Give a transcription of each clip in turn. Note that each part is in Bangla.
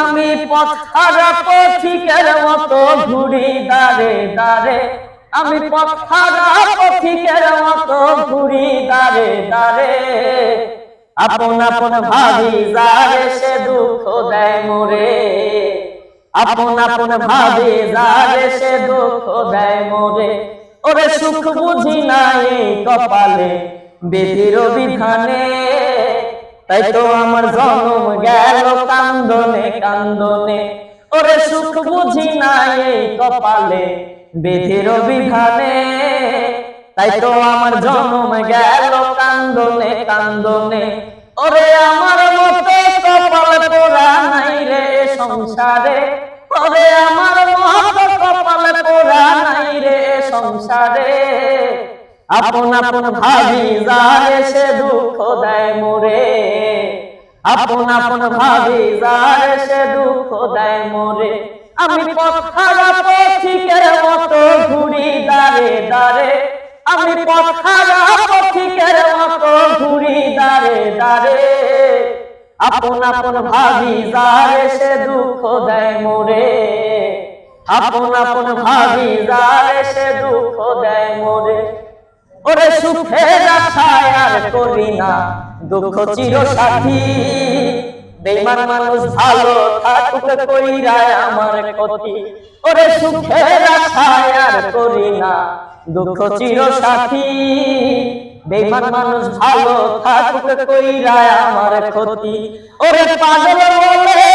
আমি পথারা পথিকের মতো ঘুরি দারে দারে আমি পথারা পথিকের মতো ঘুরি দারে দারে আপন আপন ভাবি যারে সে দুঃখ দেয় মোরে। আপন আপন ভাবি যারে সে দুঃখ দেয় মোরে। ওরে সুখ বুঝি নাই কপালে, বেদির বিধানে তাই তো আমার জন্ম গেল কান্দনে কান্দনে। ওরে সুখ বুঝি নাই কপালে বেদির বিধানে তাই তো আমার জন্ম গেল কান্দনে কান্দনে। ওরে আমার মতো কপাল পোড়া নাই রে সংসারে। ওরে আমার মতো কপাল পোড়া নাই রে সংসারে। আপন আপন ভাবি যারে সে দুঃখ দেয় মোরে। আপন ভাবি যারে সে দুঃখ দেয় মোরে। আমি পথারা পথিকের মতো ঘুরি দারে দারে আমি পথারা পথিকের মতো ঘুরি দারে দারে আপন ভাবি যারে সে দুঃখ দেয় মোরে। আপন ভাবি যারে সে দুঃখ দেয় মোরে। ওরে সুখের আশায় আর করি না, দুঃখ চির সাথী বেমান মানুষ ভালো থাকুক কইরা আমার ক্ষতি। ওরে সুখের আশায় আর করি না, দুঃখ চির সাথী বেমান মানুষ ভালো থাকুক কইরা আমার ক্ষতি। ওরে পাগল বলে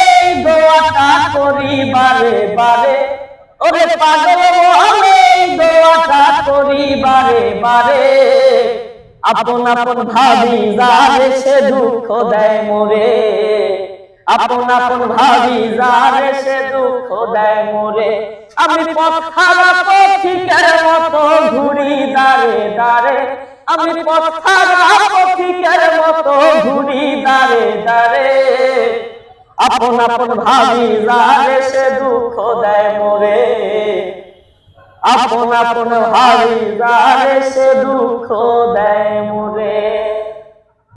দোয়াটা করি বারে বারে। ওরে পাগল বলে আপন আপন ভাবি যারে সে দুঃখ দেয় মোরে। আপন আপন ভাবি যারে সে দুঃখ দেয় মোরে। আমি পথারা পথিকের মতো ঘুরি দারে দারে আমি পথিকের মতো ঘুরি আপন আপন ভাবি যারে সে দুঃখ দেয় আপন আপন ভাবি যারে সে দুঃখ দেয় মোরে।